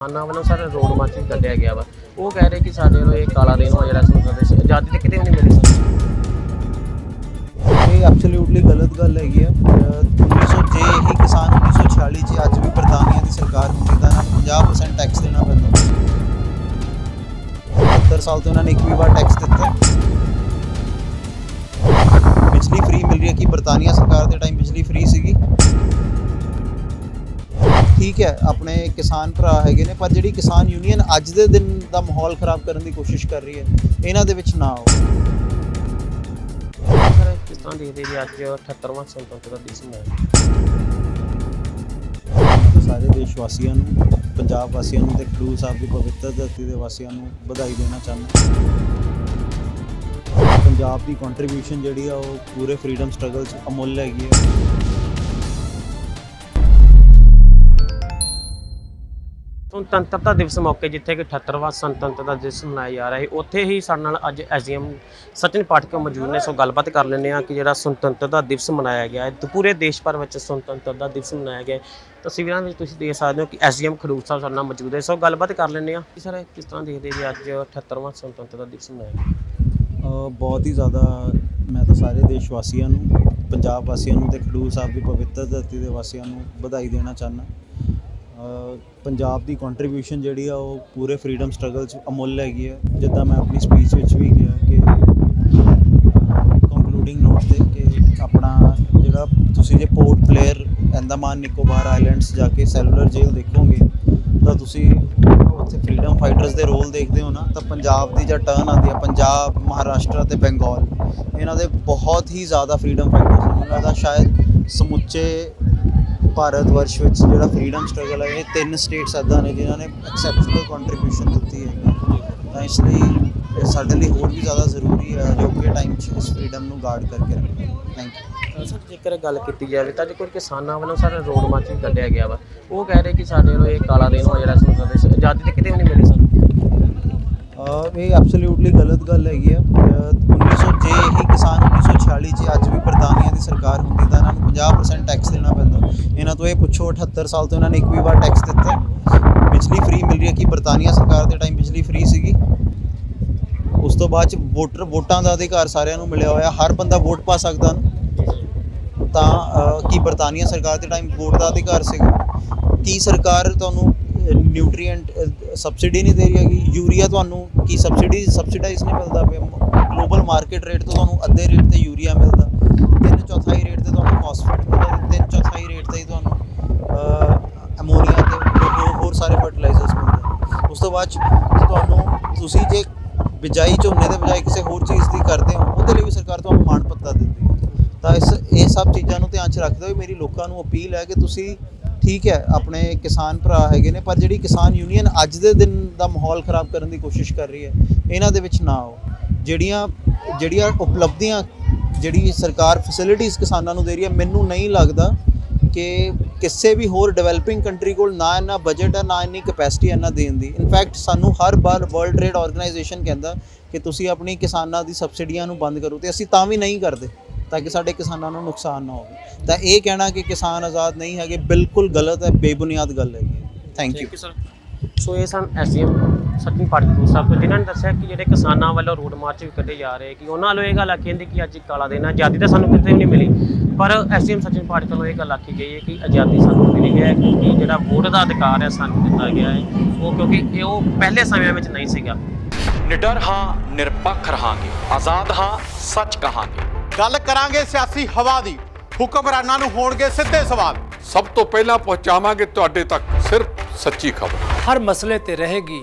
ਕਿਸਾਨਾਂ ਵੱਲੋਂ sir road March ਕੱਢਿਆ ਗਿਆ ਵਾ। ਉਹ ਕਹਿ ਰਹੇ ਕਿ ਸਾਡੇ ਵੱਲੋਂ ਇਹ ਕਾਲਾ ਦਿਨ ਵਾ ਜਿਹੜਾ ਸਾਨੂੰ ਸਾਡੇ ਆਜ਼ਾਦੀ ਤੇ ਕਿਤੇ ਵੀ ਨਹੀਂ ਮਿਲੀ ਸਰ ਇਹ ਐਬਸੋਲੂਟਲੀ ਗਲਤ ਗੱਲ ਹੈਗੀ ਆ। 1900 ਜੇ ਹੀ ਕਿਸਾਨ 1946 ਚ ਅੱਜ ਵੀ ਬਰਤਾਨੀਆ ਦੀ ਸਰਕਾਰ ਹੁੰਦੀ ਤਾਂ ਇਹਨਾਂ ਨੂੰ 50% ਟੈਕਸ ਦੇਣਾ ਪੈਂਦਾ। 70 ਸਾਲ ਤੋਂ ਇਹਨਾਂ ਨੇ ਇੱਕ ਵੀ ਵਾਰ ਟੈਕਸ ਦਿੱਤਾ ਬਿਜਲੀ ਫ੍ਰੀ ਮਿਲ ਰਹੀ ਹੈ ਕਿ ਬਰਤਾਨੀਆ ਸਰਕਾਰ ਦੇ ਟਾਈਮ ਬਿਜਲੀ ਫ੍ਰੀ ਸੀਗੀ? ਠੀਕ ਹੈ ਆਪਣੇ ਕਿਸਾਨ ਭਰਾ ਹੈਗੇ ਨੇ ਪਰ ਜਿਹੜੀ ਕਿਸਾਨ ਯੂਨੀਅਨ ਅੱਜ ਦੇ ਦਿਨ ਦਾ ਮਾਹੌਲ ਖਰਾਬ ਕਰਨ ਦੀ ਕੋਸ਼ਿਸ਼ ਕਰ ਰਹੀ ਹੈ ਇਹਨਾਂ ਦੇ ਵਿੱਚ ਨਾ ਆਓ। ਸਰ ਕਿਸ ਤਰ੍ਹਾਂ ਦੇਖਦੇ ਜੀ ਅੱਜ 78ਵਾਂ ਸੁਤੰਤਰਤਾ ਦਿਵਸ ਮਨਾਇਆ ਸਾਰੇ ਦੇਸ਼ ਵਾਸੀਆਂ ਨੂੰ ਪੰਜਾਬ ਵਾਸੀਆਂ ਨੂੰ ਤੇ ਖਡੂਰ ਸਾਹਿਬ ਦੀ ਪਵਿੱਤਰ ਧਰਤੀ ਦੇ ਵਾਸੀਆਂ ਨੂੰ ਵਧਾਈ ਦੇਣਾ ਚਾਹੁੰਦਾ ਪੰਜਾਬ ਦੀ ਕੰਟਰੀਬਿਊਸ਼ਨ ਜਿਹੜੀ ਆ ਉਹ ਪੂਰੇ ਫਰੀडम ਸਟਰਗਲ 'ਚ ਅਮੁੱਲ ਹੈਗੀ ਹੈ ਸੁਤੰਤਰਤਾ ਦਿਵਸ ਮੌਕੇ ਜਿੱਥੇ ਕਿ 78ਵਾਂ ਸੁਤੰਤਰਤਾ ਦਿਵਸ ਮਨਾਇਆ ਜਾ ਰਿਹਾ ਹੈ, ਉੱਥੇ ਹੀ ਸਾਡੇ ਨਾਲ ਅੱਜ ਐਸਡੀਐਮ ਸਚਿਨ ਪਾਠਕ ਮੌਜੂਦ ਨੇ, ਸੋ ਗੱਲਬਾਤ ਕਰ ਲੈਂਦੇ ਆ ਕਿ ਜਿਹੜਾ ਸੁਤੰਤਰਤਾ ਦਿਵਸ ਮਨਾਇਆ ਗਿਆ ਹੈ, ਪੂਰੇ ਦੇਸ਼ ਭਰ ਵਿੱਚ ਸੁਤੰਤਰਤਾ ਦਿਵਸ ਮਨਾਇਆ ਗਿਆ ਤਸਵੀਰਾਂ ਵਿੱਚ ਤੁਸੀਂ ਦੇਖ ਸਕਦੇ ਹੋ ਕਿ ਐਸਡੀਐਮ ਖਡੂਰ ਸਾਹਿਬ ਸਾਡੇ ਨਾਲ ਮੌਜੂਦ ਹੈ ਸੋ ਗੱਲਬਾਤ ਕਰ ਲੈਂਦੇ ਆ ਕਿ ਸਰ ਕਿਸ ਤਰ੍ਹਾਂ ਦੇਖਦੇ ਜੀ ਅੱਜ 78ਵਾਂ ਸੁਤੰਤਰਤਾ ਦਿਵਸ ਮਨਾਇਆ ਗਿਆ ਬਹੁਤ ਹੀ ਜ਼ਿਆਦਾ, ਮੈਂ ਤਾਂ ਸਾਰੇ ਦੇਸ਼ ਵਾਸੀਆਂ ਨੂੰ, ਪੰਜਾਬ ਵਾਸੀਆਂ ਨੂੰ ਤੇ ਖਡੂਰ ਸਾਹਿਬ ਦੀ ਪਵਿੱਤਰ ਧਰਤੀ ਦੇ ਵਾਸੀਆਂ ਨੂੰ ਵਧਾਈ ਦੇਣਾ ਚਾਹੁੰਦਾ। ਪੰਜਾਬ ਦੀ ਕੰਟਰੀਬਿਊਸ਼ਨ ਜਿਹੜੀ ਆ ਉਹ ਪੂਰੇ ਫਰੀडम ਸਟਰਗਲ 'ਚ ਅਮੁੱਲ ਹੈਗੀ ਆ। ਜਿੱਦਾਂ ਮੈਂ ਆਪਣੀ ਸਪੀਚ ਵਿੱਚ ਵੀ ਕਿਹਾ ਕਿ ਕੰਕਲੂਡਿੰਗ ਨੋਟ ਤੇ ਕਿ ਆਪਣਾ ਜਿਹੜਾ ਤੁਸੀਂ ਜੇ Port Blair Andaman Nicobar islands ਜਾ ਕੇ ਸੈਲੂਲਰ ਜੇਲ੍ਹ ਦੇਖੋਗੇ, ਤਾਂ ਤੁਸੀਂ ਉੱਥੇ ਫਰੀडम ਫਾਈਟਰਸ ਦੇ ਰੋਲ ਦੇਖਦੇ ਹੋ ਨਾ, ਤਾਂ ਪੰਜਾਬ ਦੀ ਜਾਂ ਟਰਨ ਆਉਂਦੀ ਆ, ਪੰਜਾਬ, ਮਹਾਰਾਸ਼ਟਰ ਤੇ ਬੰਗਾਲ। ਇਹਨਾਂ ਦੇ ਬਹੁਤ ਹੀ ਜ਼ਿਆਦਾ ਫਰੀडਮ ਫਾਈਟਰਸ ਮੈਨੂੰ ਲੱਗਦਾ ਸ਼ਾਇਦ ਸਮੁੱਚੇ ਭਾਰਤ ਵਰਸ਼ ਵਿੱਚ ਜਿਹੜਾ ਫਰੀडम ਸਟਰਗਲ ਹੈ ਇਹ ਤਿੰਨ ਸਟੇਟਸ ਅਦਾਂ ਨੇ ਜਿਨ੍ਹਾਂ ਨੇ ਐਕਸੈਪਸ਼ਨਲ ਕੰਟਰੀਬਿਊਸ਼ਨ ਦਿੱਤੀ ਹੈ। ਤਾਂ ਇਸ ਲਈ ਸਾਡੇ ਲਈ ਹੋਰ ਵੀ ਜ਼ਿਆਦਾ ਜ਼ਰੂਰੀ ਹੈ ਜੋ ਕਿ ਟਾਈਮ 'ਚ ਇਸ ਫਰੀडम ਨੂੰ ਗਾਰਡ ਕਰਕੇ ਰੱਖੇ ਥੈਂਕ ਯੂ ਸਰ ਜੇਕਰ ਗੱਲ ਕੀਤੀ ਜਾਵੇ ਤਾਂ ਜੇ ਕੋਈ ਕਿਸਾਨਾਂ ਵੱਲੋਂ ਸਾਰਾ ਰੋਡ ਮਾਰਚ ਕੱਢਿਆ ਗਿਆ ਵਾ। ਉਹ ਕਹਿ ਰਹੇ ਕਿ ਸਾਡੇ ਨੂੰ ਇਹ ਕਾਲਾ ਦਿਨ ਹੋ ਜਿਹੜਾ ਸੰਸਦ ਵਿੱਚ ਆਜ਼ਾਦੀ ਤੇ ਕਿਤੇ ਵੀ ਨਹੀਂ ਮਿਲੀ ਸਾਨੂੰ। ਇਹ ਐਬਸੋਲੂਟਲੀ ਗਲਤ ਗੱਲ ਹੈਗੀ ਆ। 1900 ਜੇ ਇਹ ਕਿਸਾਨ 1946 'ਚ ਅੱਜ ਵੀ ਬਰਤਾਨੀਆ ਦੀ ਸਰਕਾਰ ਹੁੰਦੀ ਤਾਂ ਇਹਨਾਂ ਨੂੰ 50% ਟੈਕਸ ਦੇਣਾ ਪੈਂਦਾ। ਇਹਨਾਂ ਤੋਂ ਇਹ ਪੁੱਛੋ 78 ਸਾਲ ਤੋਂ ਇਹਨਾਂ ਨੇ ਇੱਕ ਵੀ ਵਾਰ ਟੈਕਸ ਦਿੱਤਾ। ਬਿਜਲੀ ਫ੍ਰੀ ਮਿਲ ਰਹੀ ਹੈ ਕਿ ਬਰਤਾਨੀਆ ਸਰਕਾਰ ਦੇ ਟਾਈਮ ਬਿਜਲੀ ਫ੍ਰੀ ਸੀਗੀ। ਉਸ ਤੋਂ ਬਾਅਦ ਚ ਵੋਟਰ ਵੋਟਾਂ ਦਾ ਅਧਿਕਾਰ ਸਾਰਿਆਂ ਨੂੰ ਮਿਲਿਆ ਹੋਇਆ। ਹਰ ਬੰਦਾ ਵੋਟ ਪਾ ਸਕਦਾ ਤਾਂ ਕੀ ਬਰਤਾਨੀਆ ਸਰਕਾਰ ਦੇ ਟਾਈਮ ਵੋਟ ਦਾ ਅਧਿਕਾਰ ਸੀਗਾ? ਕੀ ਸਰਕਾਰ ਤੁਹਾਨੂੰ ਨਿਊਟ੍ਰੀਐਂਟ ਸਬਸਿਡੀ ਨਹੀਂ ਦੇ ਰਹੀ ਹੈਗੀ? ਯੂਰੀਆ ਤੁਹਾਨੂੰ ਕੀ ਸਬਸਿਡੀ ਸਬਸਿਡਾਈਜ਼ ਨਹੀਂ ਮਿਲਦਾ ਪਿਆ? ਗਲੋਬਲ ਮਾਰਕੀਟ ਰੇਟ ਤੋਂ ਤੁਹਾਨੂੰ ਅੱਧੇ ਰੇਟ ਤੇ ਯੂਰੀਆ ਮਿਲਦਾ। ਤਿੰਨ ਚੌਥਾਈ ਰੇਟ ਤੇ ਤੁਹਾਨੂੰ ਫਾਸਫੇਟ ਮਿਲਦਾ ਤੇ ਤਿੰਨ ਚੌਥਾਈ ਰੇਟ ਤੇ ਹੀ ਤੁਹਾਨੂੰ ਅਮੋਨੀਆ ਤੇ ਹੋਰ- ਹੋਰ ਸਾਰੇ ਫਰਟੀਲਾਈਜ਼ਰਸ ਮਿਲਦੇ ਉਸ ਤੋਂ ਬਾਅਦ 'ਚ ਤੁਹਾਨੂੰ ਤੁਸੀਂ ਜੇ ਬਿਜਾਈ, ਝੋਨੇ ਦੇ ਬਜਾਏ ਕਿਸੇ ਹੋਰ ਚੀਜ਼ ਦੀ ਕਰਦੇ ਹੋ, ਉਹਦੇ ਲਈ ਵੀ ਸਰਕਾਰ ਤੁਹਾਨੂੰ ਮਾਣ ਪੱਤਾ ਦਿੰਦੀ ਹੈ। ਤਾਂ ਇਸ, ਇਹ ਸਭ ਚੀਜ਼ਾਂ ਨੂੰ ਧਿਆਨ 'ਚ ਰੱਖਦੇ ਹੋਏ ਮੇਰੀ ਲੋਕਾਂ ਨੂੰ ਅਪੀਲ ਹੈ ਕਿ ਤੁਸੀਂ ਠੀਕ ਹੈ, ਆਪਣੇ ਕਿਸਾਨ ਭਰਾ ਹੈਗੇ ਨੇ, ਪਰ ਜਿਹੜੀ ਕਿਸਾਨ ਯੂਨੀਅਨ ਅੱਜ ਦੇ ਦਿਨ ਦਾ ਮਾਹੌਲ ਖਰਾਬ ਕਰਨ ਦੀ ਕੋਸ਼ਿਸ਼ ਕਰ ਰਹੀ ਹੈ, ਇਹਨਾਂ ਦੇ ਵਿੱਚ ਨਾ ਆਓ। ਜਿਹੜੀਆਂ ਜਿਹੜੀਆਂ ਉਪਲਬਧੀਆਂ ਜਿਹੜੀ ਸਰਕਾਰ ਫੈਸਿਲਿਟੀਆਂ ਕਿਸਾਨਾਂ ਨੂੰ ਦੇ ਰਹੀ ਹੈ, ਮੈਨੂੰ ਨਹੀਂ ਲੱਗਦਾ ਕਿ ਕਿਸੇ ਵੀ ਹੋਰ ਡਿਵੈਲਪਿੰਗ ਕੰਟਰੀ ਕੋਲ ਨਾ ਇੰਨਾ ਬਜਟ ਹੈ ਨਾ ਇੰਨੀ ਕੈਪੈਸਿਟੀ ਇੰਨਾ ਦੇਣ ਦੀ। ਇਨਫੈਕਟ ਸਾਨੂੰ ਹਰ ਵਾਰ ਵਰਲਡ ਟ੍ਰੇਡ ਆਰਗੇਨਾਈਜੇਸ਼ਨ ਕਹਿੰਦਾ ਕਿ ਤੁਸੀਂ ਆਪਣੀ ਕਿਸਾਨਾਂ ਦੀ ਸਬਸਿਡੀਆਂ ਨੂੰ ਬੰਦ ਕਰੋ ਤੇ ਅਸੀਂ ਤਾਂ ਵੀ ਨਹੀਂ ਕਰਦੇ ਤਾਂ ਕਿ ਸਾਡੇ ਕਿਸਾਨਾਂ ਨੂੰ ਨੁਕਸਾਨ ਨਾ ਹੋਵੇ। ਤਾਂ ਇਹ ਕਹਿਣਾ ਕਿ ਕਿਸਾਨ ਆਜ਼ਾਦ ਨਹੀਂ ਹੈਗੇ ਬਿਲਕੁਲ ਗਲਤ ਹੈ ਬੇਬੁਨਿਆਦ ਗੱਲ ਹੈਗੀ ਥੈਂਕ ਯੂ ਸੋ ਇਹ ਸਨ ਐਸਡੀਐਮ ਸਚਿਨ ਪਾਠਕ ਸਾਹਿਬ ਤੋਂ ਜਿਨ੍ਹਾਂ ਨੇ ਦੱਸਿਆ ਕਿ ਜਿਹੜੇ ਕਿਸਾਨਾਂ ਵੱਲੋਂ ਰੋਡ ਮਾਰਚ ਵੀ ਕੱਢੇ ਜਾ ਰਹੇ ਕਿ ਉਹਨਾਂ ਵੱਲੋਂ ਇਹ ਗੱਲ ਆਖੀ ਜਾਂਦੀ ਕਿ ਅੱਜ ਕਾਲਾ ਦਿਨ ਹੈ ਆਜ਼ਾਦੀ ਤਾਂ ਸਾਨੂੰ ਕਿਤੇ ਵੀ ਨਹੀਂ ਮਿਲੀ। ਪਰ ਐਸਡੀਐਮ ਸਚਿਨ ਪਾਠਕ ਵੱਲੋਂ ਇਹ ਗੱਲ ਆਖੀ ਗਈ ਹੈ ਕਿ ਆਜ਼ਾਦੀ ਸਾਨੂੰ ਮਿਲੀ ਹੈ ਕਿਉਂਕਿ ਜਿਹੜਾ ਵੋਟ ਦਾ ਅਧਿਕਾਰ ਹੈ ਸਾਨੂੰ ਦਿੱਤਾ ਗਿਆ ਹੈ। ਉਹ ਕਿਉਂਕਿ ਇਹ ਉਹ ਪਹਿਲੇ ਸਮਿਆਂ ਵਿੱਚ ਨਹੀਂ ਸੀਗਾ। ਨਿਡਰ ਹਾਂ ਨਿਰਪੱਖ ਰਹਾਂਗੇ। ਆਜ਼ਾਦ ਹਾਂ ਸੱਚ ਕਹਾਂਗੇ। ਗੱਲ ਕਰਾਂਗੇ ਸਿਆਸੀ ਹਵਾ ਦੀ। ਹੁਕਮਰਾਨਾਂ ਨੂੰ ਹੋਣਗੇ ਸਿੱਧੇ ਸਵਾਲ। ਸਭ ਤੋਂ ਪਹਿਲਾਂ ਪਹੁੰਚਾਵਾਂਗੇ ਤੁਹਾਡੇ ਤੱਕ ਸਿਰਫ ਸੱਚੀ ਖਬਰ। ਹਰ ਮਸਲੇ ਤੇ ਰਹੇਗੀ